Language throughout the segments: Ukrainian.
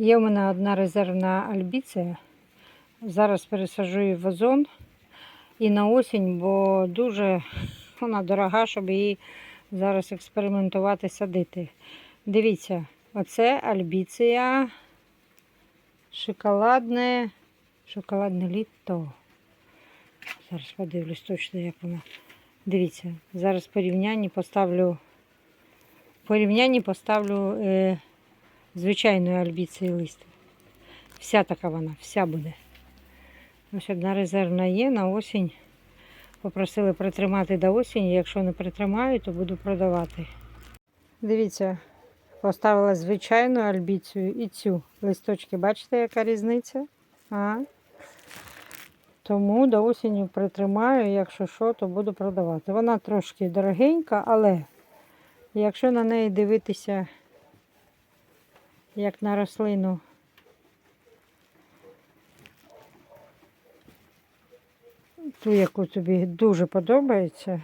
Є у мене одна резервна альбіція. Зараз пересаджу її в вазон і на осінь, бо дуже вона дорога, щоб її зараз експериментувати садити. Дивіться, оце альбіція шоколадне, шоколадне літо. Зараз подивлюсь точно, як вона. Дивіться, зараз в порівнянні поставлю. Порівнянні поставлю е, звичайної альбіції лист. Вся така вона, вся буде. Ось одна резервна є на осінь. Попросили притримати до осені. Якщо не притримаю, то буду продавати. Дивіться, поставила звичайну альбіцію і цю листочки. Бачите, яка різниця? А? Тому до осені притримаю, якщо що, то буду продавати. Вона трошки дорогенька, але якщо на неї дивитися як на рослину, ту, яку тобі дуже подобається,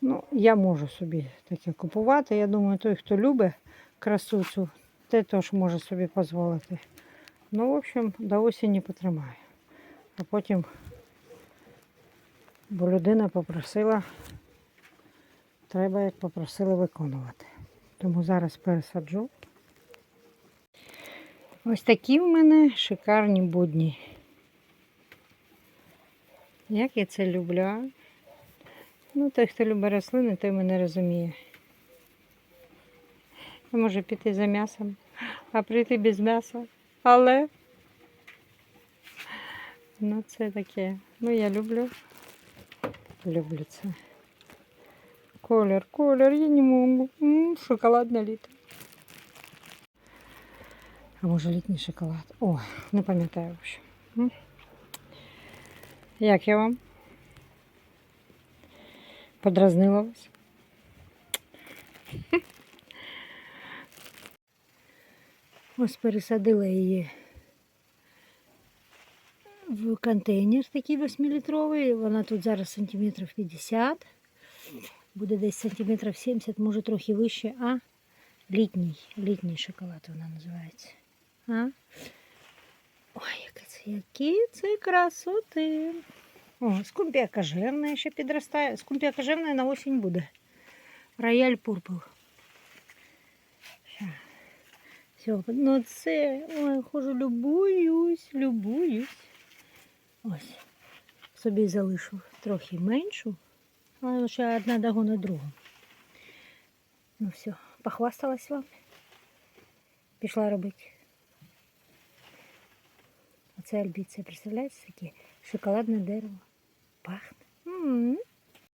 ну, я можу собі таке купувати. Я думаю, той, хто любить красу цю, те теж може собі дозволити. Ну, в общем, до осені потримаю. А потім, бо людина попросила, треба, як попросили, виконувати. Тому зараз пересаджу. Ось такі в мене шикарні будні. Як я це люблю? Ну, той, хто любить рослини, той мене розуміє. Я можу піти за м'ясом, а прийти без м'яса. Але ну це таке. Ну я люблю. Люблю це. Колір, колір, я не можу. М, Шоколадне літо. А може літній шоколад? О, не пам'ятаю в общем. Як я вам? Подразнила вас? Ось пересадила її в контейнер такий 8-літровий. Вона тут зараз сантиметрів 50. Буде десь сантиметрів 70, може трохи вище, а літній, літній шоколад вона називається. А? Ой, які це красоти. О, скумпіака жирна ще підростає. Скумпіака жирна на осінь буде. Рояль пурпл. Все, ну це, ой, хожу, любуюсь, любуюсь. Ось. Собі залишу трохи меншу, але ще одна догонить другу. Ну все, похвасталась вам. Пішла робити. Оце альбіція, представляєте, таке шоколадне дерево. Пахне. М.